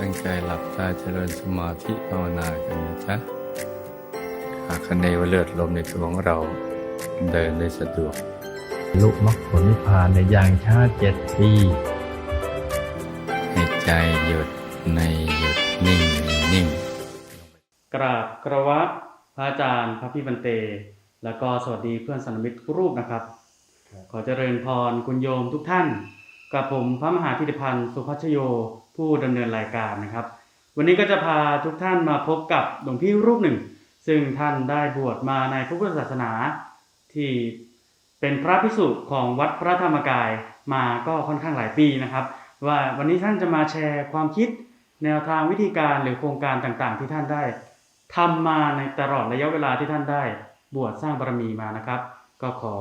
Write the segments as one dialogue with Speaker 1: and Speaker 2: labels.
Speaker 1: ตั้งใจหลับตาเจริญสมาธิภาวนากันนะจ๊ะหากคะเนว่าเลือดลมในตัวของเราเดินได้สะดวก
Speaker 2: ลุมรรคผลนิพพานในอย่างช้าเจ็ดปี
Speaker 1: ให้ใจหยุดในหยุดนิ่งในนิ่ง
Speaker 3: กราบกระวะพระอาจารย์พระพี่บันเต แล้วก็สวัสดีเพื่อนสันมิตรทุกรูปนะครับ ขอเจริญพรคุณโยมทุกท่าน กับผมพระมหาธิติพันธ์สุพัชโย ผู้ดำเนินรายการนะครับ วันนี้ก็จะพาทุกท่านมาพบกับหลวงพี่รูปหนึ่ง ซึ่งท่านได้บวชมาในพระพุทธศาสนาที่เป็นพระภิกษุของวัดพระธรรมกายมาก็ค่อนข้างหลายปีนะครับ ว่าวันนี้ท่านจะมาแชร์ความคิดแนวทางวิธีการหรือโครงการต่างๆ ที่ท่านได้ทำมาในตลอดระยะเวลาที่ท่านได้บวชสร้างบารมีมานะครับ ก็ขอ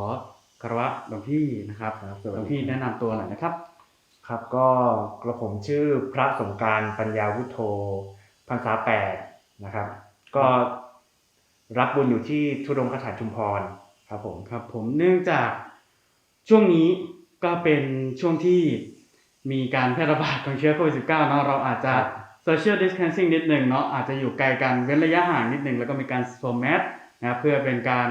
Speaker 3: คารวะหลวงพี่นะครับ
Speaker 4: ครับส
Speaker 3: ห
Speaker 4: วัสดี
Speaker 3: ลวงพี่แนะนำตัวหน่อยนะครับ
Speaker 4: ครับก็กระผมชื่อพระสงกรารปัญญาวุฒโธพรรษาแปดนะครับ ก็รับบุญอยู่ที่ทุดงคถาชุมพรครับผม
Speaker 3: ครับผมเนื่องจากช่วงนี้ก็เป็นช่วงที่มีการแพร่ระบาดของเชื้อโควิด -19 เนาะเราอาจจะ social distancing นิดหนึ่งเนาะอาจจะอยู่ไกลกันเว้นระยะห่างนิดหนึ่งแล้วก็มีการสวมแมสนะครับเพื่อเป็นการ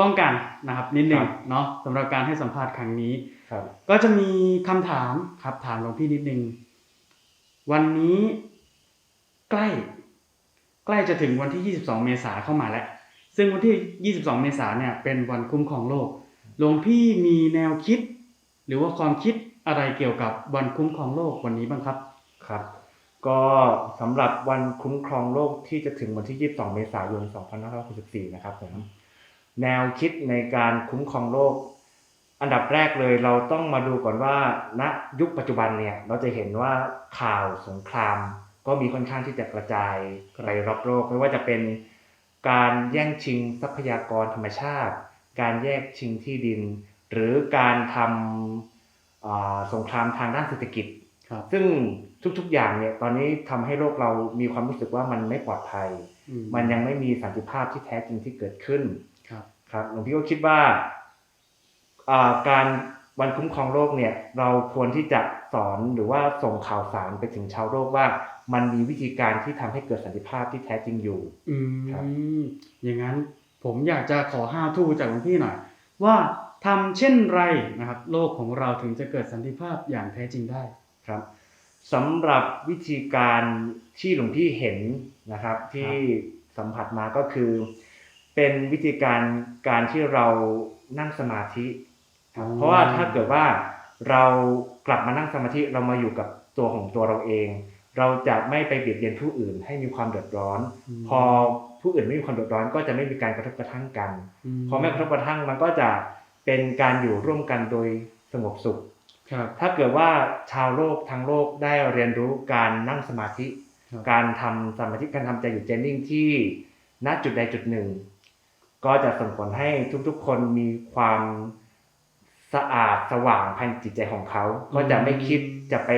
Speaker 3: ป้องกันนะครับนิดหนึ่งเนาะสำหรับการให้สัมภาษณ์ครั้งนี้
Speaker 4: ครับ
Speaker 3: ก็จะมีคำถามครับถามหลวงพี่นิดนึง วันนี้ใกล้ ใกล้จะถึงวันที่ 22 เมษาเข้ามาแล้ว ซึ่งวันที่ 22 เมษาเนี่ยเป็นวันคุ้มครองโลก หลวงพี่มีแนวคิด หรือว่าความคิดอะไรเกี่ยวกับวันคุ้มครองโลกวันนี้บ้างครับ
Speaker 4: ครับ ก็สำหรับวันคุ้มครองโลกที่จะถึงวันที่ 22 เมษายน 2564 นะครับผมแนวคิดในการคุ้มครองโลก อันดับแรกเลยเราต้องมาดูก่อนว่าณยุคปัจจุบันเนี่ยเราจะเห็นว่าข่าวสงคราม ก็มีค่อนข้างที่จะกระจาย
Speaker 3: ครับ
Speaker 4: ไปรอบโลกไม่ว่าจะเป็นการแย่งชิงทรัพยากรธรรมชาติ การแย่งชิงที่ดิน หรือการทำอ่าสงครามทางด้านเศรษฐกิจ
Speaker 3: ครับ
Speaker 4: ซึ่งทุกๆอย่างเนี่ยตอนนี้ทำให้โลกเรามีความรู้สึกว่ามันไม่ปลอดภัย
Speaker 3: อื
Speaker 4: มันยังไม่มีสันติภาพที่แท้จริงที่เกิดขึ้น
Speaker 3: ครับ
Speaker 4: ครับหลวงพี่ก็คิดว่าอ่า การวันคุ้มครองโลกเนี่ยเราควรที่จะสอนหรือว่าส่งข่าวสารไปถึงชาวโลกว่า มันมีวิธีการที่ทำให้เกิดสันติภาพที่แท้จริงอยู่
Speaker 3: อื
Speaker 4: ครับ
Speaker 3: มอย่างนั้นผมอยากจะขอห้าทูจากหลวงพี่หน่อย ว่าทำเช่นไรนะครับ โลกของเราถึงจะเกิดสันติภาพอย่างแท้จริงได้
Speaker 4: ครับสำหรับวิธีการที่หลวงพี่เห็นนะครับ ที่สัมผัสมาก็คือ เป็นวิธีการการที่เรานั่งสมาธิ
Speaker 3: อ๋อ
Speaker 4: เพราะว่าถ้าเกิดว่าเรากลับมานั่งสมาธิเรามาอยู่กับตัวของตัวเราเอง เราจะไม่ไปเบียดเบียนผู้อื่นให้มีความเดือดร้อน
Speaker 3: ม
Speaker 4: พอผู้อื่นไม่มีความเดือดร้อนก็จะไม่มีการกระทบกระทั่งกัน
Speaker 3: ม
Speaker 4: พอไม่กระทบกระทั่งมันก็จะเป็นการอยู่ร่วมกันโดยสงบสุข
Speaker 3: ครับ
Speaker 4: ถ้าเกิดว่าชาวโลกทั้งโลกได้เรียนรู้การนั่งสมาธิ
Speaker 3: ครับ
Speaker 4: การทำสมาธิการทำใจอยู่เจนนิ่งที่ณจุดใดจุดหนึ่ง ก็จะส่งผลให้ทุกๆคนมีความ สะอาดสว่างภายในจิตใจของเขา ก็จะไม่คิดจะไป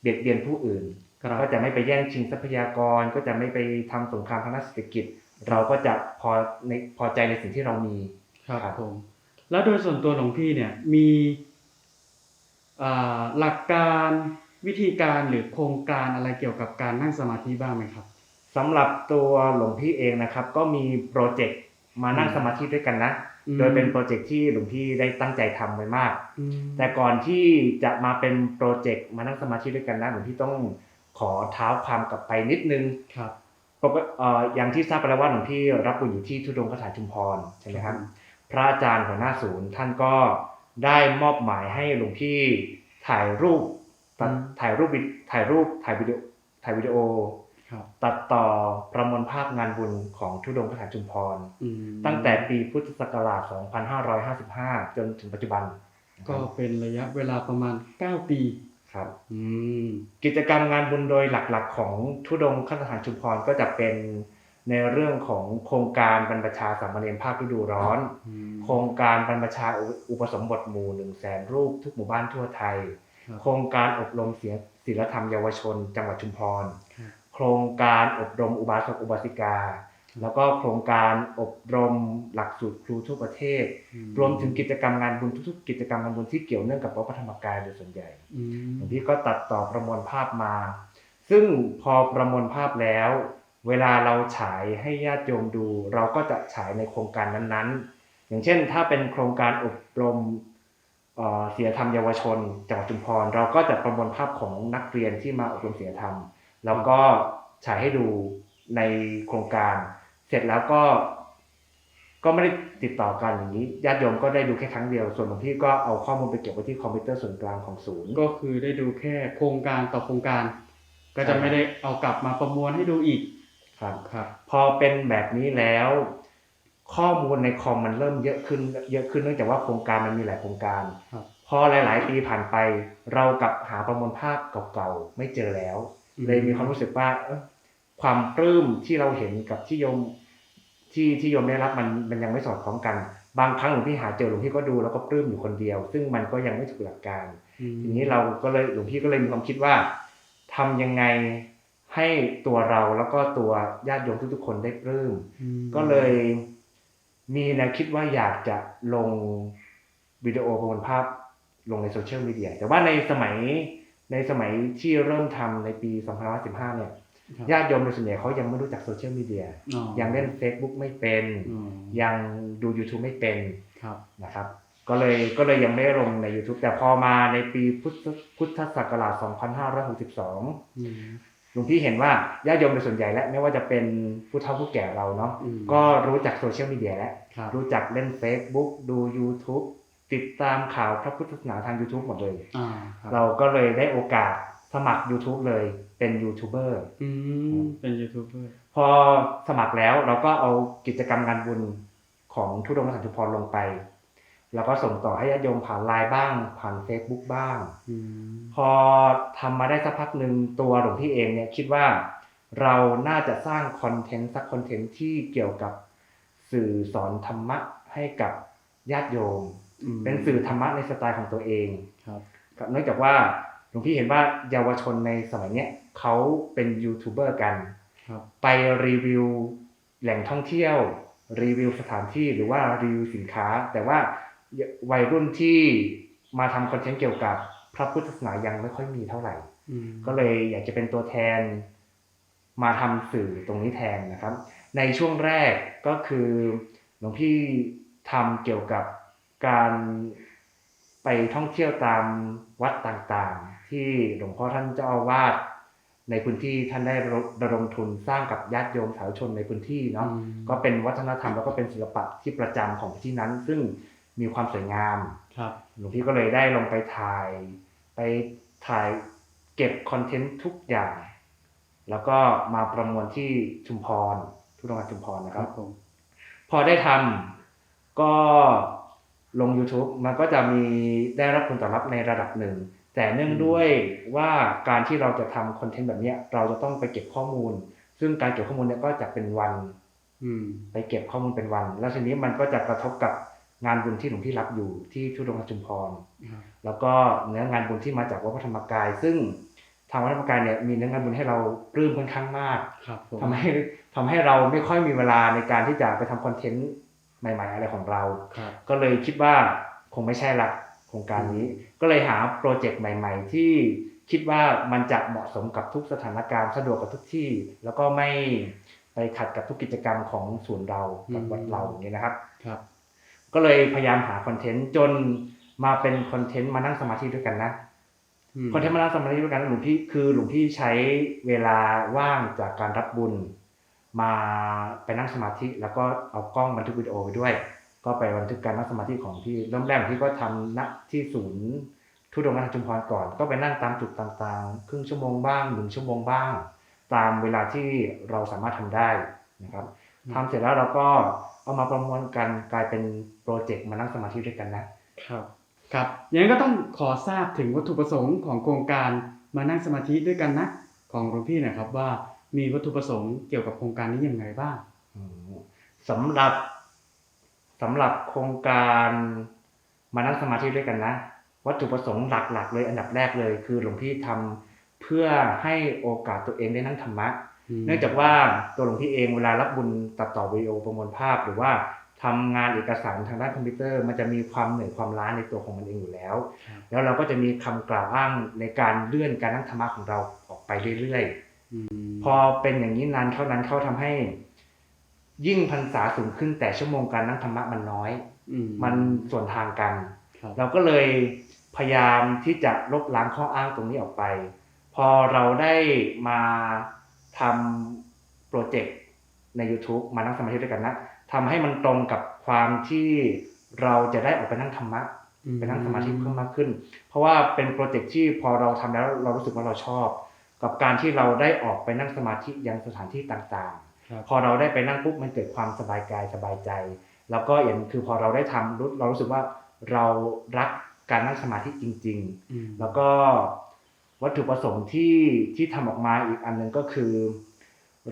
Speaker 4: เบียดเบียนผู้อื่น
Speaker 3: ครับ
Speaker 4: ก็จะไม่ไปแย่งชิงทรัพยากร ก็จะไม่ไปทำสงครามทางด้านเศรษฐกิจ เราก็จะพอในพอใจในสิ่งที่เรามี
Speaker 3: ครับ
Speaker 4: ครับ
Speaker 3: ผมแล้วโดยส่วนตัวหลวงพี่เนี่ยมีอ่าหลักการวิธีการหรือโครงการอะไรเกี่ยวกับการนั่งสมาธิบ้างไหมครับ
Speaker 4: สำหรับตัวหลวงพี่เองนะครับ ก็มีโปรเจกต์มานั่งสมาธิด้วยกันนะ
Speaker 3: อืม
Speaker 4: โดยเป็นโปรเจกต์ที่หลวงพี่ได้ตั้งใจทำไว้มาก
Speaker 3: อืม
Speaker 4: แต่ก่อนที่จะมาเป็นโปรเจกต์มานั่งสมาธิด้วยกันนะหลวงพี่ต้องขอเท้าความกลับไปนิดนึง
Speaker 3: ครับ
Speaker 4: ปกติเอ่ออย่างที่ทราบไปแล้วว่าหลวงพี่รับบุญอยู่ที่ทุดงคถาชุมพรใช่ไหมครับ พระอาจารย์หัวหน้าศูนย์ท่านก็ได้มอบหมายให้หลวงพี่ถ่ายรูปตัด
Speaker 3: อืม
Speaker 4: ถ่ายรูปวิถ่ายรูปถ่ายวิดีโอถ่ายวิดีโอ
Speaker 3: ครับ
Speaker 4: ตัดต่อประมวลภาพงานบุญของทุดงคถาชุมพร
Speaker 3: อืม
Speaker 4: ตั้งแต่ปีพุทธศักราช 2555 จนถึงปัจจุบันนะค
Speaker 3: ก็
Speaker 4: รับ
Speaker 3: เป็นระยะเวลาประมาณ 9 ปี
Speaker 4: ครับ
Speaker 3: อืม
Speaker 4: กิจกรรมงานบุญโดยหลักๆ ของทุดงคถาชุมพรก็จะเป็นในเรื่องของโครงการบรรพชาสามเณรภาคฤดูร้อน โครงการบรรพชาอุปสมบทหมู่หนึ่งแสนรูปทุกหมู่บ้านทั่วไทย
Speaker 3: ครับ
Speaker 4: โครงการอบรมเสียศีลธรรมเยาวชน จังหวัดชุมพร
Speaker 3: ครับ
Speaker 4: โครงการอบรมอุบาสกอุบาสิกา แล้วก็โครงการอบรมหลักสูตรครูทั่วประเทศ
Speaker 3: อื
Speaker 4: รวมถึงกิจกรรมงานบุญทุกๆ กิจกรรมงานบุญที่เกี่ยวเนื่องกับวัดพระธรรมกายโดยส่วนใหญ่
Speaker 3: อืม
Speaker 4: หลวงพี่ก็ตัดต่อประมวลภาพมา ซึ่งพอประมวลภาพแล้ว เวลาเราฉายให้ญาติโยมดู เราก็จะฉายในโครงการนั้นๆ อย่างเช่น ถ้าเป็นโครงการอบรมเอ่อศีลธรรมเยาวชนจังหวัดชุมพรเราก็จะประมวลภาพของนักเรียนที่มาอบรมศีลธรรม แล้วก็ฉายให้ดูในโครงการ เสร็จแล้วก็ ก็ไม่ได้ติดต่อกันอย่างนี้ญาติโยมก็ได้ดูแค่ครั้งเดียว ส่วนหลวงพี่ก็เอาข้อมูลไปเก็บไว้ที่คอมพิวเตอร์ส่วนกลางของศูนย์
Speaker 3: ก็คือได้ดูแค่โครงการต่อโครงการ ก็จะ
Speaker 4: ใช่
Speaker 3: ไม่ได้เอากลับมาประมวลให้ดูอีก
Speaker 4: ครับ
Speaker 3: ครับ
Speaker 4: พอเป็นแบบนี้แล้ว ข้อมูลในคอมมันเริ่มเยอะขึ้น เยอะขึ้นเนื่องจากว่าโครงการมันมีหลายโครงการ
Speaker 3: ครับ
Speaker 4: พอหลาย ๆ ปีผ่านไป เรากลับหาประมวลภาพเก่าๆไม่เจอแล้ว
Speaker 3: อืม
Speaker 4: เลยมีความรู้สึกว่าเอ้อความปลื้มที่เราเห็นกับที่โยมที่ที่โยมได้รับมันมันยังไม่สอดคล้องกัน บางครั้งหลวงพี่หาเจอหลวงพี่ก็ดูแล้วก็ปลื้มอยู่คนเดียว ซึ่งมันก็ยังไม่ถูกหลักการ
Speaker 3: อืม
Speaker 4: ทีนี้เราก็เลยหลวงพี่ก็เลยมีความคิดว่าทำยังไงให้ตัวเราแล้วก็ตัวญาติโยมทุกๆคนได้ปลื้ม
Speaker 3: อืม
Speaker 4: ก็เลยมีแนวคิดว่าอยากจะลงวิดีโอประมวลภาพลงในโซเชียลมีเดียแต่ว่าในสมัย ในสมัยที่เริ่มทำในปี2515เนี่ย
Speaker 3: ครับ
Speaker 4: ญาติโยมโดยส่วนใหญ่เขายังไม่รู้จักโซเชียลมีเดีย
Speaker 3: อ๋อ
Speaker 4: ยังเล่น Facebook ไม่เป็น
Speaker 3: อ๋อ
Speaker 4: ยังดู YouTube ไม่เป็น
Speaker 3: ครับ
Speaker 4: นะครับ ก็เลยก็เลยยังไม่ได้ลงใน YouTube แต่พอมาในปีพุทธพุทธศักราช 2562
Speaker 3: อืม
Speaker 4: หลวงพี่เห็นว่าญาติโยมโดยส่วนใหญ่และไม่ว่าจะเป็นผู้เฒ่าผู้แก่เราเนาะ
Speaker 3: อืม
Speaker 4: ก็รู้จักโซเชียลมีเดียแล้ว
Speaker 3: ครับ
Speaker 4: รู้จักเล่น Facebook ดู YouTube ติดตามข่าวพระพุทธศาสนาทาง YouTube หมดเลย
Speaker 3: อ่าครับ
Speaker 4: เราก็เลยได้โอกาสสมัคร YouTube เลยเป็นยูทูบเบอร์
Speaker 3: อืมเป็นยูทูบเบอร์
Speaker 4: พอสมัครแล้วเราก็เอากิจกรรมงานบุญของทุดงค์สันตุพรลงไป แล้วก็ส่งต่อให้ญาติโยมผ่านไลน์บ้าง ผ่าน Facebook บ้าง
Speaker 3: อืม
Speaker 4: พอทำมาได้สักพักหนึ่งตัวหลวงพี่เองเนี่ยคิดว่าเราน่าจะสร้างคอนเทนต์สักคอนเทนต์ที่เกี่ยวกับสื่อสอนธรรมะให้กับญาติโยม
Speaker 3: อืม
Speaker 4: เป็นสื่อธรรมะในสไตล์ของตัวเอง
Speaker 3: ครับ
Speaker 4: ครับเนื่องจากว่าหลวงพี่เห็นว่าเยาวชนในสมัยเนี้ยเขาเป็นยูทูบเบอร์กัน
Speaker 3: ครับ
Speaker 4: ไปรีวิวแหล่งท่องเที่ยว รีวิวสถานที่หรือว่ารีวิวสินค้า แต่ว่าวัยรุ่นที่มาทำคอนเทนต์เกี่ยวกับพระพุทธศาสนายังไม่ค่อยมีเท่าไหร่
Speaker 3: อืม
Speaker 4: ก็เลยอยากจะเป็นตัวแทนมาทำสื่อตรงนี้แทนนะครับ ในช่วงแรกก็คือหลวงพี่ทำเกี่ยวกับ การไปท่องเที่ยวตามวัดต่างๆ ที่หลวงพ่อท่านเจ้าอาวาสในพื้นที่ท่านได้ระดมทุนสร้างกับญาติโยมสาธุชนในพื้นที่เนาะ
Speaker 3: อืม
Speaker 4: ก็เป็นวัฒนธรรมแล้วก็เป็นศิลปะที่ประจำของที่นั้น ซึ่งมีความสวยงาม
Speaker 3: ครับ
Speaker 4: หลวงพี่ก็เลยได้ลงไปถ่าย ไปถ่ายเก็บคอนเทนต์ทุกอย่าง แล้วก็มาประมวลที่ชุมพรทุกโรงงานชุมพรนะ
Speaker 3: ค
Speaker 4: ค
Speaker 3: รั
Speaker 4: รั
Speaker 3: บบผม
Speaker 4: พอได้ทำก็ ลง YouTube มันก็จะมีได้รับผลตอบรับในระดับหนึ่ง แต่เนื่องด้วยว่าการที่เราจะทำคอนเทนต์แบบเนี้ยเราจะต้องไปเก็บข้อมูล ซึ่งการเก็บข้อมูลเนี่ยก็จะเป็นวัน
Speaker 3: อืม
Speaker 4: ไปเก็บข้อมูลเป็นวัน แล้วทีนี้มันก็จะกระทบกับงานบุญที่หลวงพี่รับอยู่ที่ทุดงคชุมพร
Speaker 3: ครับ
Speaker 4: แล้วก็เนื้องานบุญที่มาจากวัดพระธรรมกาย ซึ่งทางวัดพระธรรมกายเนี่ยมีเนื้องานบุญให้เราปลื้มค่อนข้างมาก
Speaker 3: ครับผม
Speaker 4: ทำให้ทำให้เราไม่ค่อยมีเวลาในการที่จะไปทำคอนเทนต์ใหม่ ๆ อะไรของเรา
Speaker 3: ครับ
Speaker 4: ก็เลยคิดว่าคงไม่ใช่ละโครงการนี้ ก็เลยหาโปรเจกต์ใหม่ ๆ ที่คิดว่ามันจะเหมาะสมกับทุกสถานการณ์สะดวกกับทุกที่ แล้วก็ไม่ไปขัดกับทุกกิจกรรมของศูนย์เรากับวัดเราอย่างนี้นะครับ
Speaker 3: ครับ
Speaker 4: ก็เลยพยายามหาคอนเทนต์จนมาเป็นคอนเทนต์มานั่งสมาธิด้วยกันนะ
Speaker 3: ม
Speaker 4: คอนเทนต์มานั่งสมาธิด้วยกันหลวงพี่คือหลวงพี่ใช้เวลาว่างจากการรับบุญ มาไปนั่งสมาธิแล้วก็เอากล้องบันทึกวิดีโอไปด้วย ก็ไปบันทึกการนั่งสมาธิของพี่เริ่มแรกพี่ก็ทำณที่ศูนย์ทุดงค์ชุมพรก่อน ก็ไปนั่งตามจุดต่างๆ ครึ่งชั่วโมงบ้างหนึ่งชั่วโมงบ้าง ตามเวลาที่เราสามารถทำได้นะครับทำเสร็จแล้วเราก็เอามาประมวลกันกลายเป็นโปรเจกต์มานั่งสมาธิด้วยกันนะ
Speaker 3: ครับครับอย่างนั้นก็ต้องขอทราบถึงวัตถุประสงค์ของโครงการมานั่งสมาธิด้วยกันนะ ของหลวงพี่นะครับว่า มีวัตถุประสงค์เกี่ยวกับโครงการนี้ยังไงบ้าง
Speaker 4: อืมสำหรับสำหรับโครงการมานั่งสมาธิด้วยกันนะ วัตถุประสงค์หลักๆ เลยอันดับแรกเลย คือหลวงพี่ทำเพื่อให้โอกาสตัวเองได้นั่งธรรมะ เนื่องจากว่าตัวหลวงพี่เองเวลารับบุญตัดต่อวิดีโอประมวลภาพ หรือว่าทำงานเอกสารทางด้านคอมพิวเตอร์ มันจะมีความเหนื่อยความล้าในตัวของมันเองอยู่แล้ว
Speaker 3: ครับ
Speaker 4: แล้วเราก็จะมีคำกล่าวอ้างในการเลื่อนการนั่งธรรมะของเราออกไปเรื่อยๆ
Speaker 3: อืม
Speaker 4: พอเป็นอย่างนี้นานเท่านั้นเข้าทำให้ ยิ่งพรรษาสูงขึ้นแต่ชั่วโมงการนั่งธรรมะมันน้อย
Speaker 3: อื
Speaker 4: มันส่วนทางกัน
Speaker 3: ครับ
Speaker 4: เราก็เลยพยายามที่จะลบล้างข้ออ้างตรงนี้ออกไป พอเราได้มาทำโปรเจกต์ใน YouTube มานั่งสมาธิด้วยกันนะทำให้มันตรงกับความที่เราจะได้ออกไปนั่งธรรมะไปนั่งสมาธิเพิ่มมากขึ้น เพราะว่าเป็นโปรเจกต์ที่พอเราทำแล้วเรารู้สึกว่าเราชอบ กับการที่เราได้ออกไปนั่งสมาธิยังสถานที่ต่าง
Speaker 3: ครับ
Speaker 4: ๆพอเราได้ไปนั่งปุ๊บมันเกิดความสบายกายสบายใจ แล้วก็อย่างคือพอเราได้ทำรู้เรารู้สึกว่าเรารักการนั่งสมาธิจริง
Speaker 3: อืม
Speaker 4: ๆแล้วก็วัตถุประสงค์ที่ที่ทำออกมาอีกอันหนึ่งก็คือ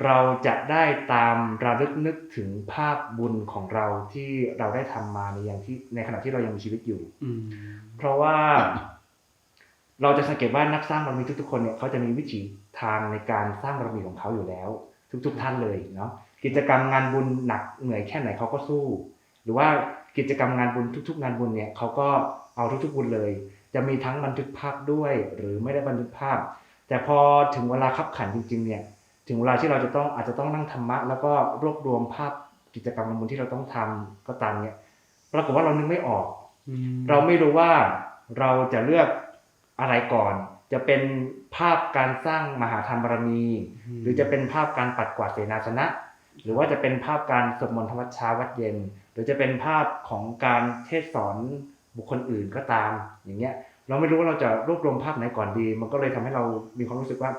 Speaker 4: เราจะได้ตามระลึกนึกถึงภาพบุญของเราที่เราได้ทำมาในอย่างที่ในขณะที่เรายังมีชีวิตอยู่
Speaker 3: อืม
Speaker 4: เพราะว่า เราจะสังเกตว่านักสร้างบารมีทุก ๆ คนเนี่ยเขาจะมีวิถีทางในการสร้างบารมีของเขาอยู่แล้ว ทุก ๆ ท่านเลยเนาะกิจกรรมงานบุญหนักเหนื่อยแค่ไหนเขาก็สู้ หรือว่ากิจกรรมงานบุญทุก ๆ งานบุญเนี่ยเขาก็เอาทุก ๆ บุญเลย จะมีทั้งบันทึกภาพด้วย หรือไม่ได้บันทึกภาพ แต่พอถึงเวลาขับขันจริง ๆ เนี่ยถึงเวลาที่เราจะต้องอาจจะต้องนั่งธรรมะแล้วก็รวบรวมภาพกิจกรรมงานบุญที่เราต้องทำก็ตามเนี่ยปรากฏว่าเรานึกไม่ออก
Speaker 3: อืม
Speaker 4: เราไม่รู้ว่าเราจะเลือก อะไรก่อน จะเป็นภาพการสร้างมหาธรรมบารมี หรือจะเป็นภาพการปัดกวาดเสนาสนะ หรือว่าจะเป็นภาพการสวดมนต์ธรรมวัดเช้าวัดเย็น หรือจะเป็นภาพของการเทศสอนบุคคลอื่นก็ตามอย่างเงี้ยเราไม่รู้ว่าเราจะรวบรวมภาพไหนก่อนดี มันก็เลยทำให้เรามีความรู้สึกว่า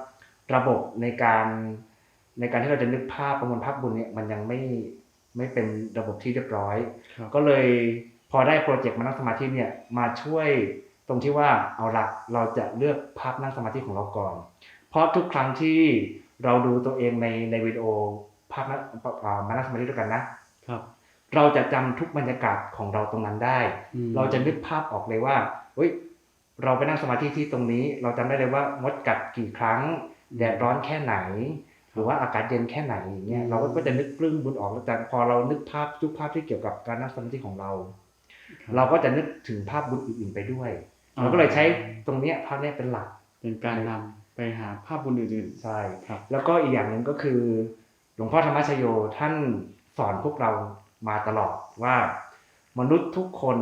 Speaker 4: ระบบในการในการที่เราจะนึกภาพประมวลภาพบุญเนี่ยมันยังไม่ไม่เป็นระบบที่เรียบร้อย
Speaker 3: ครับ
Speaker 4: ก็เลยพอได้โปรเจกต์มานั่งสมาธิเนี่ยมาช่วย ตรงที่ว่าเอาละเราจะเลือกภาพนั่งสมาธิของเราก่อน เพราะทุกครั้งที่เราดูตัวเองในในวิดีโอภาพนั่งอ่ามานั่งสมาธิด้วยกันนะ
Speaker 3: ครับ
Speaker 4: เราจะจำทุกบรรยากาศของเราตรงนั้นได้
Speaker 3: อืม
Speaker 4: เราจะนึกภาพออกเลยว่าเฮ้ยเราไปนั่งสมาธิที่ตรงนี้ เราจำได้เลยว่ามดกัดกี่ครั้งแดดร้อนแค่ไหน หรือว่าอากาศเย็นแค่ไหนอย่างเงี้ยเราก็จะนึกกลึ้งบุญออกแล้วแต่พอเรานึกภาพทุกภาพที่เกี่ยวกับการนั่งสมาธิของเรา
Speaker 3: ครับ
Speaker 4: เราก็จะนึกถึงภาพบุญอื่นๆไปด้วย เราก็เลยใช้ตรงเนี้ยภาพเนี้ยเป็นหลัก
Speaker 3: เป็นการนำไปหาภาพบุญอื่น
Speaker 4: ใช่
Speaker 3: ครับ
Speaker 4: แล้วก็อีกอย่างหนึ่งก็คือ หลวงพ่อธรรมชโยท่านสอนพวกเรามาตลอดว่า มนุษย์ทุกคน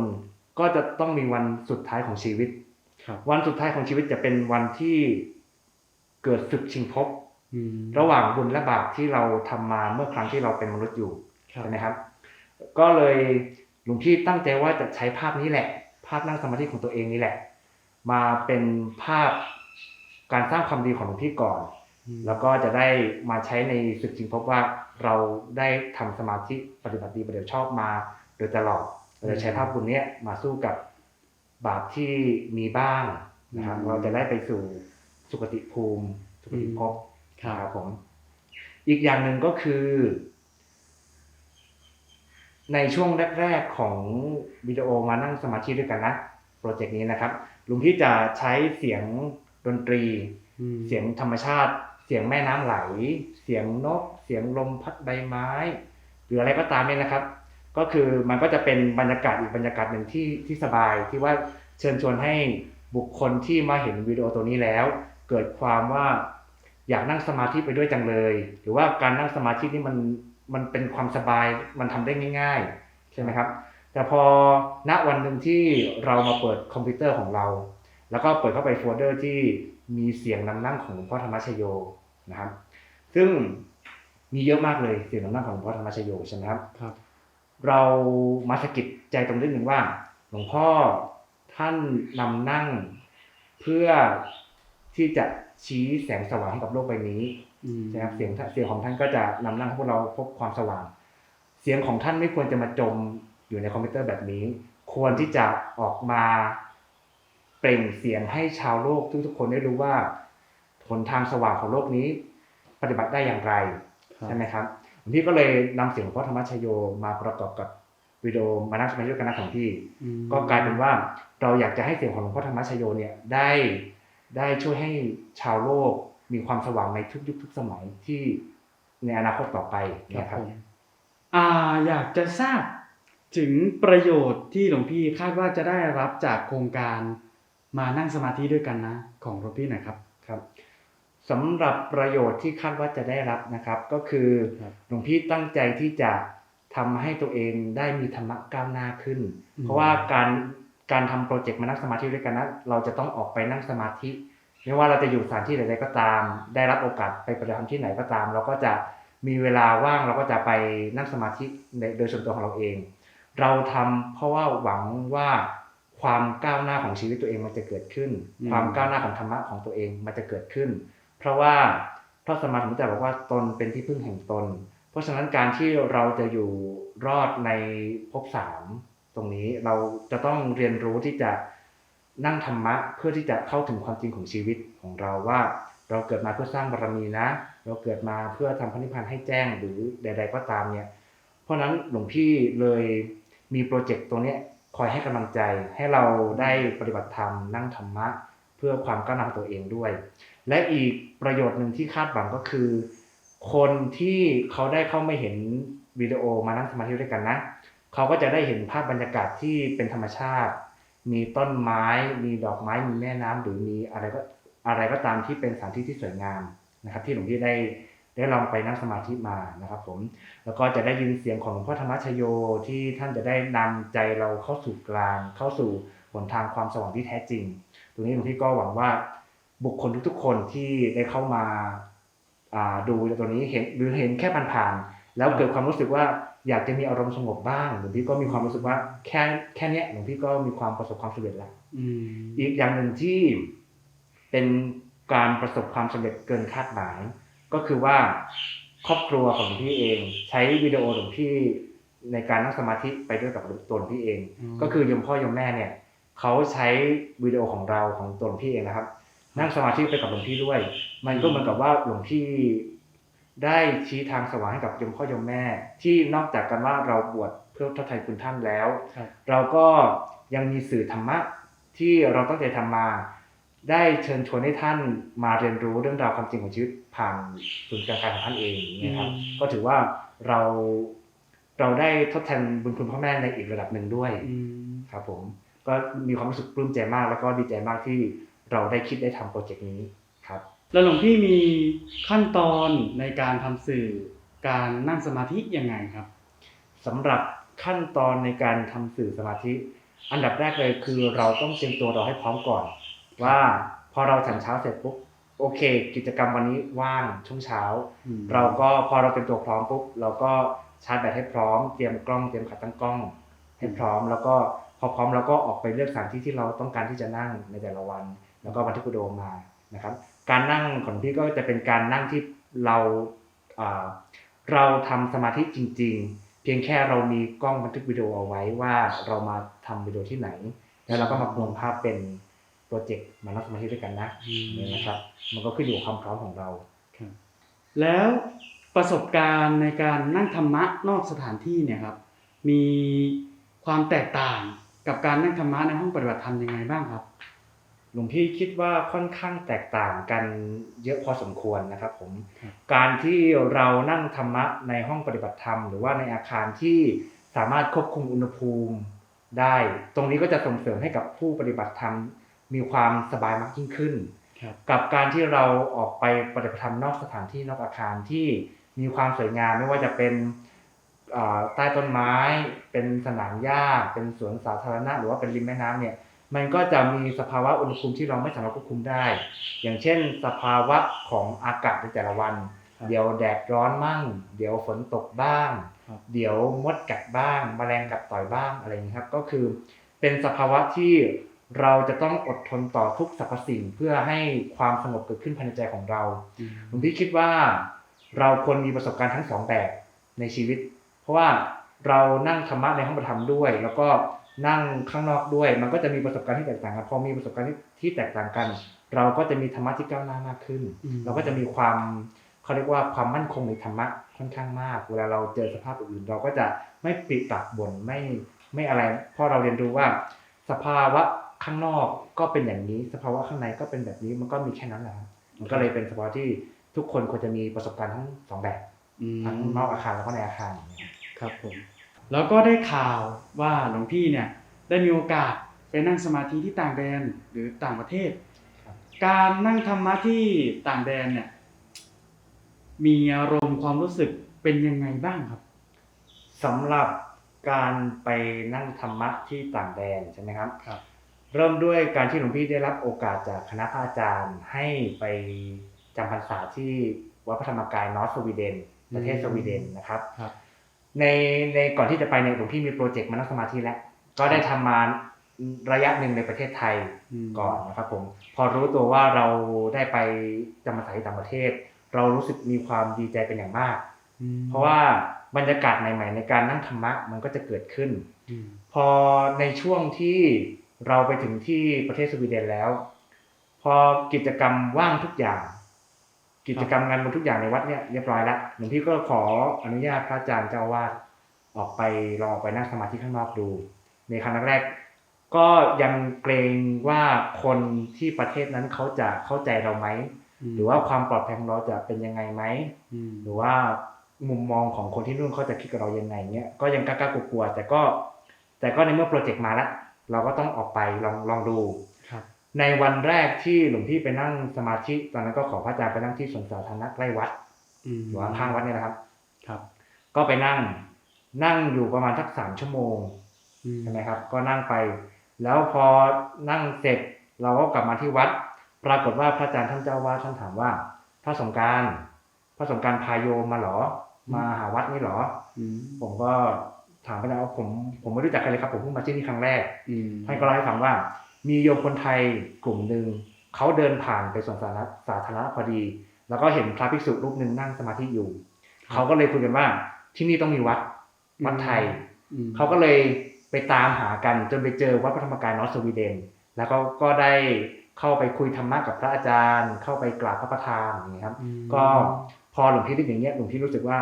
Speaker 4: ก็จะต้องมีวันสุดท้ายของชีวิต
Speaker 3: ๆครับ
Speaker 4: วันสุดท้ายของชีวิตจะเป็นวันที่เกิดศึกชิงภพ
Speaker 3: อืม
Speaker 4: ระหว่างบุญและบาปที่เราทำมาเมื่อครั้งที่เราเป็นมนุษย์อยู่
Speaker 3: ครับ
Speaker 4: ใช่ไหมครับ ก็เลยหลวงพี่ตั้งใจว่าจะใช้ภาพนี้แหละภาพนั่งสมาธิของตัวเองนี่แหละ มาเป็นภาพการสร้างความดีของหลวงพี่ก่อน
Speaker 3: อืม
Speaker 4: แล้วก็จะได้มาใช้ในศึกจริงพบว่าเราได้ทำสมาธิปฏิบัติดีปฏิบัติชอบมาโดยตลอดเราจะใช้ภาพบุญเนี้ยมาสู้กับบาปที่มีบ้างนะครับเราจะได้ไปสู่สุคติภูมิสุคติภพ
Speaker 3: ครับ
Speaker 4: ครับผม อีกอย่างหนึ่งก็คือ ในช่วงแรกๆของวิดีโอมานั่งสมาธิด้วยกันนะโปรเจกต์นี้นะครับ ลุงพี่จะใช้เสียงดนตรี เสียงธรรมชาติ เสียงแม่น้ำไหล เสียงนก เสียงลมพัดใบไม้ หรืออะไรก็ตามเนี่ยนะครับ ก็คือมันก็จะเป็นบรรยากาศอีกบรรยากาศหนึ่งที่ที่สบายที่ว่าเชิญชวนให้บุคคลที่มาเห็นวิดีโอตัวนี้แล้ว เกิดความว่าอยากนั่งสมาธิไปด้วยจังเลย หรือว่าการนั่งสมาธินี่มัน มันเป็นความสบายมันทำได้ง่าย ๆ ใช่ไหมครับ แต่พอณวันหนึ่งที่เรามาเปิดคอมพิวเตอร์ของเรา แล้วก็เปิดเข้าไปโฟลเดอร์ที่มีเสียงนำนั่งของหลวงพ่อธรรมชโยนะครับ ซึ่งมีเยอะมากเลยเสียงนำนั่งของหลวงพ่อธรรมชโยใช่ไหมครับ
Speaker 3: ครับ
Speaker 4: เรามาสะกิดใจตรงนี้หนึ่งว่า หลวงพ่อท่านนำนั่งเพื่อที่จะชี้แสงสว่างให้กับโลกใบนี้ นะครับเสียงเสียงของท่านก็จะนำนั่งให้พวกเราพบความสว่าง เสียงของท่านไม่ควรจะมาจมอยู่ในคอมพิวเตอร์แบบนี้ ควรที่จะออกมาเปล่งเสียงให้ชาวโลกทุกๆคนได้รู้ว่าหนทางสว่างของโลกนี้ ปฏิบัติได้อย่างไร
Speaker 3: ครับ
Speaker 4: ใช่ไหมครับหลวงพี่ก็เลยนำเสียงหลวงพ่อธรรมชโยมาประกอบกับวิดีโอมานั่งสมาธิด้วยกันนะของพี่
Speaker 3: อืม
Speaker 4: ก็กลายเป็นว่าเราอยากจะให้เสียงของหลวงพ่อธรรมชโยเนี่ยได้ได้ช่วยให้ชาวโลก มีความสว่างในทุกยุคทุกสมัยที่ในอนาคตต่อไป
Speaker 3: ครับ
Speaker 4: นะครับ
Speaker 3: ผมอ่าอยากจะทราบถึงประโยชน์ที่หลวงพี่คาดว่าจะได้รับจากโครงการมานั่งสมาธิด้วยกันนะ ของหลวงพี่หน่อยครับ
Speaker 4: ครับสำหรับประโยชน์ที่คาดว่าจะได้รับนะครับ ก็คือ
Speaker 3: ครับ
Speaker 4: หลวงพี่ตั้งใจที่จะทำให้ตัวเองได้มีธรรมะก้าวหน้าขึ้น
Speaker 3: อืม
Speaker 4: เพราะว่าการการทำโปรเจกต์มานั่งสมาธิด้วยกันนะเราจะต้องออกไปนั่งสมาธิ ไม่ว่าเราจะอยู่สถานที่ใดๆก็ตาม ได้รับโอกาสไปปฏิบัติธรรมที่ไหนก็ตาม เราก็จะมีเวลาว่างเราก็จะไปนั่งสมาธิในโดยส่วนตัวของเราเอง เราทำเพราะว่าหวังว่าความก้าวหน้าของชีวิตตัวเองมันจะเกิดขึ้น
Speaker 3: อืม
Speaker 4: ความก้าวหน้าของธรรมะของตัวเองมันจะเกิดขึ้น เพราะว่าพระสมมาสมุทรเจ้าบอกว่าตนเป็นที่พึ่งแห่งตน เพราะฉะนั้นการที่เราจะอยู่รอดในภพสามตรงนี้เราจะต้องเรียนรู้ที่จะ นั่งธรรมะเพื่อที่จะเข้าถึงความจริงของชีวิตของเราว่า เราเกิดมาเพื่อสร้างบารมีนะ เราเกิดมาเพื่อทำพระนิพพานให้แจ้งหรือใด ๆ ก็ตามเนี่ย เพราะนั้นหลวงพี่เลยมีโปรเจกต์ตรงเนี้ยคอยให้กำลังใจให้เราได้ปฏิบัติธรรมนั่งธรรมะ เพื่อความก้าวหน้าตัวเองด้วย และอีกประโยชน์หนึ่งที่คาดหวังก็คือ คนที่เขาได้เข้าไม่เห็นวิดีโอมานั่งสมาธิด้วยกันนะ เขาก็จะได้เห็นภาพบรรยากาศที่เป็นธรรมชาติ มีต้นไม้มีดอกไม้มีแม่น้ำหรือมีอะไรก็อะไรก็ตามที่เป็นสถานที่ที่สวยงามนะครับ ที่หลวงพี่ได้ได้ลองไปนั่งสมาธิมานะครับ ผมแล้วก็จะได้ยินเสียงของหลวงพ่อธรรมชโยที่ท่านจะได้นำใจเราเข้าสู่กลาง เข้าสู่หนทางความสว่างที่แท้จริง ตรงนี้หลวงพี่ก็หวังว่าบุคคลทุกๆคนที่ได้เข้ามาอ่าดูตัวนี้เห็นหรือเห็นแค่ผ่านๆแล้วเกิดความรู้สึกว่า อยากจะมีอารมณ์สงบบ้างหลวงพี่ก็มีความรู้สึกว่าแค่แค่เนี้ยหลวงพี่ก็มีความประสบความสำเร็จแล้ว
Speaker 3: อืม
Speaker 4: อีกอย่างหนึ่งที่เป็นการประสบความสำเร็จเกินคาดหมาย ก็คือว่าครอบครัวของหลวงพี่เอง ใช้วิดีโอหลวงพี่ในการนั่งสมาธิไปด้วยกับตัวหลวงพี่เอง ก็คือโยมพ่อโยมแม่เนี่ยเขาใช้วิดีโอของเราของตัวหลวงพี่เองนะครับ นั่งสมาธิไปกับหลวงพี่ด้วย มันก็เหมือนกับว่าหลวงพี่ ได้ชี้ทางสว่างให้กับโยมพ่อโยมแม่ ที่นอกจากกันว่าเราบวชเพื่อทดแทนคุณท่านแล้ว
Speaker 3: ครับ
Speaker 4: เราก็ยังมีสื่อธรรมะที่เราตั้งใจทำมา ได้เชิญชวนให้ท่านมาเรียนรู้เรื่องราวความจริงของชีวิตผ่านศูนย์การค้าของท่านเองนะครับ
Speaker 3: อืม
Speaker 4: ก็ถือว่าเราเราได้ทดแทนบุญคุณพ่อแม่ในอีกระดับหนึ่งด้วย
Speaker 3: อืม
Speaker 4: ครับผมก็มีความรู้สึกปลื้มใจมาก แล้วก็ดีใจมากที่เราได้คิดได้ทำโปรเจกต์นี้ครับ
Speaker 3: แล้วหลวงพี่มีขั้นตอนในการทำสื่อการนั่งสมาธิยังไงครับ
Speaker 4: สำหรับขั้นตอนในการทำสื่อสมาธิ อันดับแรกเลยคือเราต้องเตรียมตัวเราให้พร้อมก่อน ว่าพอเราฉันเช้าเสร็จปุ๊บโอเค กิจกรรมวันนี้ว่างช่วงเช้า
Speaker 3: อืม
Speaker 4: เราก็พอเราเตรียมตัวพร้อมปุ๊บเราก็ชาร์จแบตให้พร้อมเตรียมกล้องเตรียมขาตั้งกล้องให้พร้อมแล้วก็พอพร้อมเราก็ออกไปเลือกสถานที่ที่เราต้องการที่จะนั่งในแต่ละวัน แล้วก็บันทึกวิดีโอมานะครับ การนั่งของพี่ก็จะเป็นการนั่งที่เราอ่าเราทำสมาธิจริง ๆ เพียงแค่เรามีกล้องบันทึกวิดีโอเอาไว้ว่าเรามาทำวิดีโอที่ไหน แล้วเราก็มาลงภาพเป็นโปรเจกต์มานั่งสมาธิด้วยกันนะ
Speaker 3: อืม
Speaker 4: นี่นะครับ มันก็ขึ้นอยู่กับความพร้อมของเรา
Speaker 3: แล้วประสบการณ์ในการนั่งธรรมะนอกสถานที่เนี่ยครับ มีความแตกต่างกับการนั่งธรรมะในห้องปฏิบัติธรรมยังไงบ้างครับ
Speaker 4: หลวงพี่คิดว่าค่อนข้างแตกต่างกันเยอะพอสมควรนะครับผม
Speaker 3: ครับ
Speaker 4: การที่เรานั่งธรรมะในห้องปฏิบัติธรรม หรือว่าในอาคารที่สามารถควบคุมอุณหภูมิได้ ตรงนี้ก็จะส่งเสริมให้กับผู้ปฏิบัติธรรมมีความสบายมากยิ่งขึ้น
Speaker 3: ครับ
Speaker 4: กับการที่เราออกไปปฏิบัติธรรมนอกสถานที่นอกอาคารที่มีความสวยงามไม่ว่าจะเป็นเอ่อใต้ต้นไม้ เป็นสนามหญ้า เป็นสวนสาธารณะ หรือว่าเป็นริมแม่น้ำเนี่ย มันก็จะมีสภาวะอุณหภูมิที่เราไม่สามารถควบคุมได้ อย่างเช่น สภาวะของอากาศในแต่ละวัน
Speaker 3: ครับ
Speaker 4: เดี๋ยวแดดร้อนมั่ง เดี๋ยวฝนตกบ้าง
Speaker 3: ครับ
Speaker 4: เดี๋ยวมดกัดบ้าง แมลงกัดต่อยบ้างอะไรอย่างนี้ครับ ก็คือเป็นสภาวะที่เราจะต้องอดทนต่อทุกสรรพสิ่งเพื่อให้ความสงบเกิดขึ้นภายในใจของเรา
Speaker 3: อืม
Speaker 4: หลวงพี่คิดว่าเราควรมีประสบการณ์ทั้งสองแบบในชีวิต เพราะว่าเรานั่งธรรมะในห้องประธรรมด้วย แล้วก็ นั่งข้างนอกด้วย มันก็จะมีประสบการณ์ที่แตกต่างกันพอมีประสบการณ์ที่ที่แตกต่างกัน เราก็จะมีธรรมะที่ก้าวหน้ามากขึ้น
Speaker 3: อืม
Speaker 4: เราก็จะมีความเขาเรียกว่าความมั่นคงในธรรมะค่อนข้างมาก เวลาเราเจอสภาพอื่น เราก็จะไม่ปิดปากบ่นไม่ไม่อะไรเพราะเราเรียนรู้ว่า สภาวะข้างนอกก็เป็นอย่างนี้ สภาวะข้างในก็เป็นแบบนี้มันก็มีแค่นั้นแหละครับมันก็เลยเป็นสภาวะที่ทุกคนควรจะมีประสบการณ์ทั้งสองแบบ
Speaker 3: อืม
Speaker 4: ทั้งนอกอาคารแล้วก็ในอาคารอย่างเงี้ย
Speaker 3: ครับผม แล้วก็ได้ข่าวว่าหลวงพี่เนี่ยได้มีโอกาสไปนั่งสมาธิที่ต่างแดนหรือต่างประเทศ
Speaker 4: ครับ
Speaker 3: การนั่งธรรมะที่ต่างแดนเนี่ยมีอารมณ์ความรู้สึกเป็นยังไงบ้างครับ
Speaker 4: สำหรับการไปนั่งธรรมะที่ต่างแดนใช่ไหมครับ
Speaker 3: ครับ
Speaker 4: เริ่มด้วยการที่หลวงพี่ได้รับโอกาสจากคณะพระอาจารย์ให้ไปจำพรรษาที่วัดพระธรรมกายนอร์ทสวีเดน ประเทศสวีเดนนะครับ
Speaker 3: ครับ
Speaker 4: ในในก่อนที่จะไปเนี่ยหลวงพี่มีโปรเจกต์มานั่งสมาธิแล้วก็ได้ทำมาระยะหนึ่งในประเทศไทย
Speaker 3: ม
Speaker 4: ก่อนนะครับผมพอรู้ตัวว่าเราได้ไปจำพรรษาที่ต่างประเทศ เรารู้สึกมีความดีใจเป็นอย่างมาก
Speaker 3: อืม
Speaker 4: เพราะว่าบรรยากาศใหม่ ๆ ในการนั่งธรรมะมันก็จะเกิดขึ้น
Speaker 3: อืม
Speaker 4: พอในช่วงที่เราไปถึงที่ประเทศสวีเดนแล้ว พอกิจกรรมว่างทุกอย่าง กิจกรรมงานบุญทุกอย่างในวัดเนี่ยเรียบร้อยแล้วหลวงพี่ก็ขออนุญาตพระอาจารย์เจ้าอาวาสออกไปลองออกไปนั่งสมาธิข้างนอกดู ในครั้งแรกก็ยังเกรงว่าคนที่ประเทศนั้นเขาจะเข้าใจเราไหมหรือว่าความปลอดภัยของเราจะเป็นยังไงไหม
Speaker 3: อืม
Speaker 4: หรือว่ามุมมองของคนที่นู่นเขาจะคิดกับเรายังไงเนี่ยก็ยังกล้าๆกลัวๆแต่ก็ แต่ก็ในเมื่อโปรเจกต์มาแล้วเราก็ต้องออกไปลองลองดู
Speaker 3: ครับ
Speaker 4: ในวันแรกที่หลวงพี่ไปนั่งสมาธิตอนนั้นก็ขอพระอาจารย์ไปนั่งที่สวนสาธารณะใกล้วัด
Speaker 3: อืม
Speaker 4: อยู่ข้างๆวัดเนี่ยนะครับ
Speaker 3: ครับ
Speaker 4: ก็ไปนั่ง นั่งอยู่ประมาณสักสามชั่วโมง
Speaker 3: อืม
Speaker 4: ใช่ไหมครับ ก็นั่งไป แล้วพอนั่งเสร็จเราก็กลับมาที่วัด ปรากฏว่าพระอาจารย์ท่านเจ้าว่าท่านถามว่า พระสงกรารพระสงกรารพาโยมมาเหรอ มาหาวัดนี่เหรอ
Speaker 3: อืม
Speaker 4: ผมก็ถามไปแล้วผมผมไม่รู้จักใครเลยครับ ผมเพิ่งมาที่นี่ครั้งแรก
Speaker 3: อืม
Speaker 4: ท่านก็เล่าให้ฟังว่า มีโยมคนไทยกลุ่มหนึ่งเขาเดินผ่านไปสวนสาธารณะสาธารณะพอดี แล้วก็เห็นพระภิกษุรูปหนึ่งนั่งสมาธิอยู่ เขาก็เลยคุยกันว่าที่นี่ต้องมีวัดวัดไทย
Speaker 3: อืม
Speaker 4: เขาก็เลยไปตามหากันจนไปเจอวัดพระธรรมกายนอร์ทสวีเดน แล้วก็ก็ได้เข้าไปคุยธรรมะกับพระอาจารย์ เข้าไปกราบพระประธานอย่างนี้ยครับ
Speaker 3: อืม
Speaker 4: ก็พอหลวงพี่ได้อย่างเงี้ยหลวงพี่รู้สึกว่า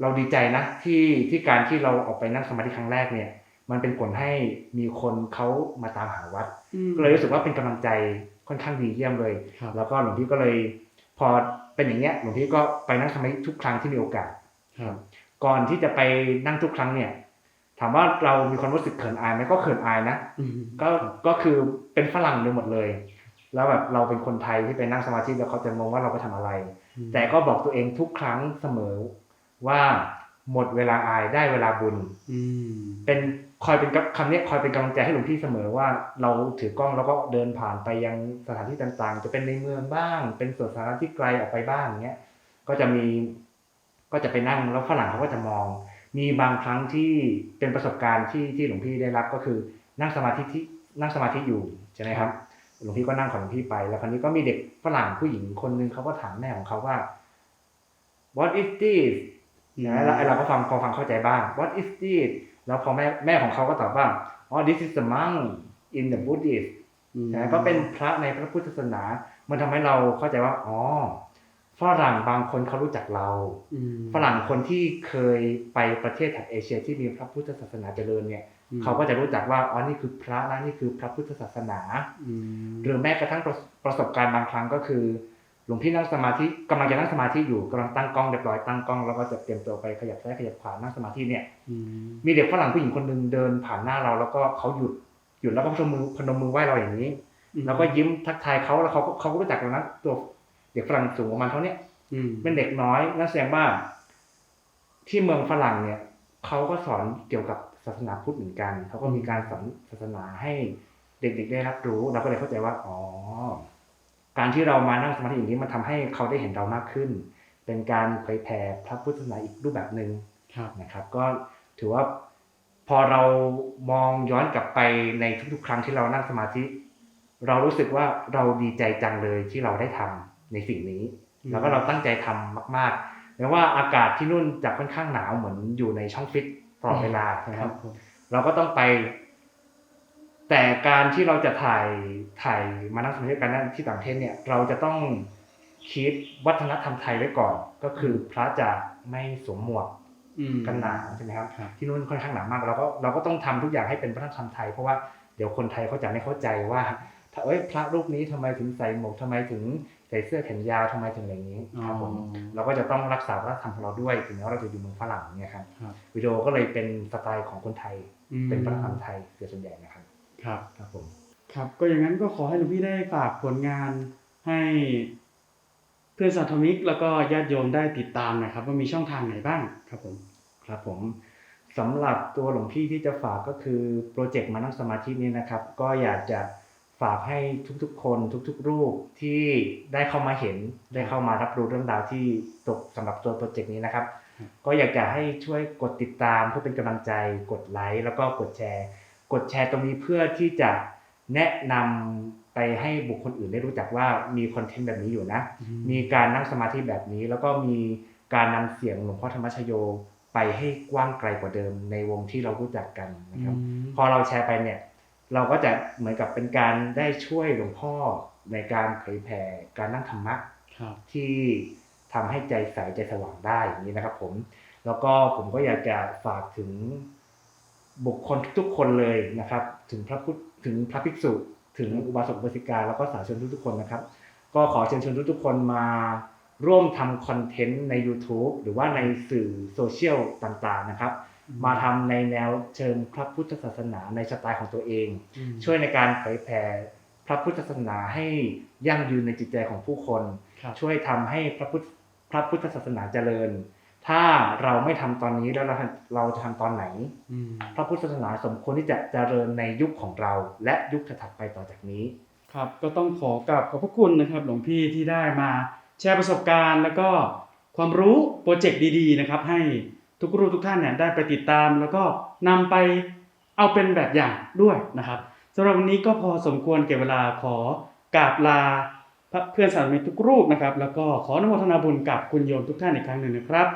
Speaker 4: เราดีใจนะที่ที่การที่เราออกไปนั่งสมาธิครั้งแรกเนี่ย มันเป็นผลให้มีคนเขามาตามหาวัด
Speaker 3: อืม
Speaker 4: ก็เลยรู้สึกว่าเป็นกำลังใจค่อนข้างดีเยี่ยมเลย
Speaker 3: ครับ
Speaker 4: แล้วก็หลวงพี่ก็เลย พอเป็นอย่างเงี้ยหลวงพี่ก็ไปนั่งสมาธิทุกครั้งที่มีโอกาส
Speaker 3: ครับ
Speaker 4: ก่อนที่จะไปนั่งทุกครั้งเนี่ย ถามว่าเรามีความรู้สึกเขินอายไหมก็เขินอายนะ
Speaker 3: อืม
Speaker 4: ก็ก็คือเป็นฝรั่งเลยหมดเลย แล้วแบบเราเป็นคนไทยที่ไปนั่งสมาธิแล้วเขาจะงงว่าเราไปทำอะไร แต่ก็บอกตัวเองทุกครั้งเสมอว่าหมดเวลาอายได้เวลาบุญ
Speaker 3: อืม
Speaker 4: เป็น คอยเป็นคำนี้คอยเป็นกำลังใจให้หลวงพี่เสมอว่า เราถือกล้องแล้วก็เดินผ่านไปยังสถานที่ต่างๆ จะเป็นในเมืองบ้าง เป็นสวนสาธารณะที่ไกลออกไปบ้างเงี้ยก็จะมีก็จะไปนั่งแล้วฝรั่งเขาก็จะมอง มีบางครั้งที่เป็นประสบการณ์ที่ที่หลวงพี่ได้รับก็คือนั่งสมาธิที่นั่งสมาธิอยู่ใช่ไหมครับหลวงพี่ก็นั่งของหลวงพี่ไป แล้วคราวนี้ก็มีเด็กฝรั่งผู้หญิงคนนึงเขาก็ถามแม่ของเขาว่า what is this นะแล้วไอเราก็ฟังพอฟังเข้าใจบ้าง what is this แล้วพอแม่แม่ของเขาก็ตอบว่าอ๋อ this is the monk in the Buddhist
Speaker 3: อืม
Speaker 4: นะก็เป็นพระในพระพุทธศาสนา มันทำให้เราเข้าใจว่าอ๋อฝรั่งบางคนเขารู้จักเรา
Speaker 3: อืม
Speaker 4: ฝรั่งคนที่เคยไปประเทศแถบเอเชียที่มีพระพุทธศาสนาเจริญเนี่ย
Speaker 3: อืม
Speaker 4: เขาก็จะรู้จักว่าอ๋อนี่คือพระนะนี่คือพระพุทธศาสนา
Speaker 3: อืม
Speaker 4: หรือแม้กระทั่งประประสบการณ์บางครั้งก็คือห ลวงพี่นั่งสมาธิกำลังจะนั่งสมาธิอยู่กำลังตั้งกล้องเรียบร้อยตั้งกล้องแล้วก็จะเตรียมตัวไปขยับซ้ายขยับขวานั่งสมาธิเนี่ย
Speaker 3: อืม
Speaker 4: มีเด็กฝรั่งผู้หญิงคนหนึ่งเดินผ่านหน้าเรา แล้วก็เขาหยุดหยุดแล้วก็พนมมือพนมมือไหว้เราอย่างนี้แล้วก็ยิ้มทักทายเขาแล้วเขาก็เขาก็รู้จักเรานะตัวเด็กฝรั่งสูงประมาณเท่าเนี้ย
Speaker 3: อืม
Speaker 4: เป็นเด็กน้อยนั่นแสดงว่า ที่เมืองฝรั่งเนี่ยเขาก็สอนเกี่ยวกับศาสนาพุทธเหมือนกันเขาก็มีการสอนศาสนาให้เด็กๆได้รับรู้ เราก็เลยเข้าใจว่าอ๋อ การที่เรามานั่งสมาธิอย่างนี้มันทำให้เขาได้เห็นเรามากขึ้น เป็นการเผยแผ่พระพุทธศาสนาอีกรูปแบบหนึ่ง
Speaker 3: ครับ
Speaker 4: นะครับ ก็ถือว่าพอเรามองย้อนกลับไปในทุกๆ ครั้งที่เรานั่งสมาธิ เรารู้สึกว่าเราดีใจจังเลยที่เราได้ทำในสิ่งนี้
Speaker 3: อืม
Speaker 4: แล้วก็เราตั้งใจทำมากๆแม้ว่าอากาศที่นู่นจะค่อนข้างหนาวเหมือนอยู่ในช่องฟิตตลอดเวลาใช่ไหม
Speaker 3: ค
Speaker 4: ค
Speaker 3: รั
Speaker 4: รั
Speaker 3: บบผม
Speaker 4: เราก็ต้องไป แต่การที่เราจะถ่ายถ่ายมานั่งสมาธิกันนั่นที่ต่างประเทศเนี่ยเราจะต้องคิดวัฒนธรรมไทยไว้ก่อน ก็คือพระจะไม่สวมหมวก
Speaker 3: อืม
Speaker 4: กันหนาวใช่ไหมครับ
Speaker 3: ครับ
Speaker 4: ที่นู่นค่อนข้างหนาวมากเราก็เราก็ต้องทำทุกอย่างให้เป็นวัฒนธรรมไทยเพราะว่าเดี๋ยวคนไทยเขาจะไม่เข้าใจว่าถ้าเอ้ยพระรูปนี้ทำไมถึงใส่หมวกทำไมถึงใส่เสื้อแขนยาวทำไมถึงอะไรอย่างนี้ครับผม
Speaker 3: อ๋อ
Speaker 4: เราก็จะต้องรักษาวัฒนธรรมของเราด้วยถึงแม้ว่าเราจะอยู่เมืองฝรั่งเนี่ยครับ
Speaker 3: ครับ
Speaker 4: วิดีโอก็เลยเป็นสไตล์ของคนไทย
Speaker 3: อืม
Speaker 4: เป็นวัฒนธรรมไทยเสียส่วนใหญ่นะครับ
Speaker 3: ครับ
Speaker 4: ครับผม
Speaker 3: ครับ ก็อย่างนั้นก็ขอให้หลวงพี่ได้ฝากผลงานให้เพื่อนสัตมิก แล้วก็ญาติโยมได้ติดตามหนะครับ ว่ามีช่องทางไหนบ้างครับผม
Speaker 4: ครับผมสำหรับตัวหลวงพี่ที่จะฝากก็คือโปรเจกต์มานั่งสมาธินี้นะครับ ก็อยากจะฝากให้ทุกๆ คนทุกๆ รูปที่ได้เข้ามาเห็นได้เข้ามารับรู้เรื่องราวที่ตกสำหรับตัวโปรเจกต์นี้นะครับ
Speaker 3: ครับ
Speaker 4: ก็อยากจะให้ช่วยกดติดตามเพื่อเป็นกำลังใจกดไลค์แล้วก็กดแชร์ กดแชร์ตรงนี้เพื่อที่จะแนะนำไปให้บุคคลอื่นได้รู้จักว่ามีคอนเทนต์แบบนี้อยู่นะ มีการนั่งสมาธิแบบนี้ แล้วก็มีการนำเสียงหลวงพ่อธรรมชโยไปให้กว้างไกลกว่าเดิมในวงที่เรารู้จักกันนะครับ พอเราแชร์ไปเนี่ย เราก็จะเหมือนกับเป็นการได้ช่วยหลวงพ่อในการเผยแผ่การนั่งธรรมะ
Speaker 3: ครับ
Speaker 4: ที่ทำให้ใจใสใจสว่างได้อย่างนี้นะครับ ผม แล้วก็ผมก็อยากจะฝากถึง บุคคลทุกๆคนเลยนะครับ ถึงพระพุทธถึงพระภิกษุ ถึงอุบาสกอุบาสิกาแล้วก็สาธุชนทุกๆคนนะครับ ก็ขอเชิญชวนทุกๆคนมาร่วมทำคอนเทนต์ใน YouTube หรือว่าในสื่อโซเชียลต่างๆนะครับ มาทำในแนวเชิงพระพุทธศาสนาในสไตล์ของตัวเอง
Speaker 3: อืม
Speaker 4: ช่วยในการเผยแผ่พระพุทธศาสนาให้ยั่งยืนในจิตใจของผู้คน
Speaker 3: ครับ
Speaker 4: ช่วยทำให้พระพุทธพระพุทธศาสนาเจริญ ถ้าเราไม่ทำตอนนี้แล้วเราเราจะทำตอนไหน
Speaker 3: อืม
Speaker 4: พระพุทธศาสนาสมควรที่จะเจริญในยุคของเรา และยุคถัดๆไปต่อจากนี้
Speaker 3: ครับ ก็ต้องขอกราบขอบพระคุณนะครับหลวงพี่ที่ได้มาแชร์ประสบการณ์แล้วก็ความรู้โปรเจกต์ดีๆนะครับ ให้ทุกรูปทุกท่านเนี่ยได้ไปติดตาม แล้วก็นำไปเอาเป็นแบบอย่างด้วยนะครับสำหรับวันนี้ก็พอสมควรเก็บเวลาขอกราบลาพระเพื่อนสามีทุกรูปนะครับ แล้วก็ขออนุโมทนาบุญกับคุณโยมทุกท่านอีกครั้งหนึ่งนะครับ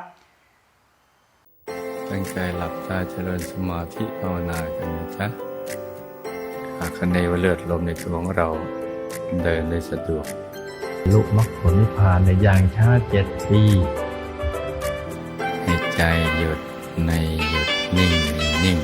Speaker 1: ตั้งใจหลับตาเจริญสมาธิภาวนากันนะจ๊ะหากคะเนว่าเลือดลมในตัวของเราเดินได้สะดวก
Speaker 2: ลุมรรคผลนิพพานในอย่างช้าเจ็ดปี
Speaker 1: ให้ใจหยุดในหยุดนิ่ง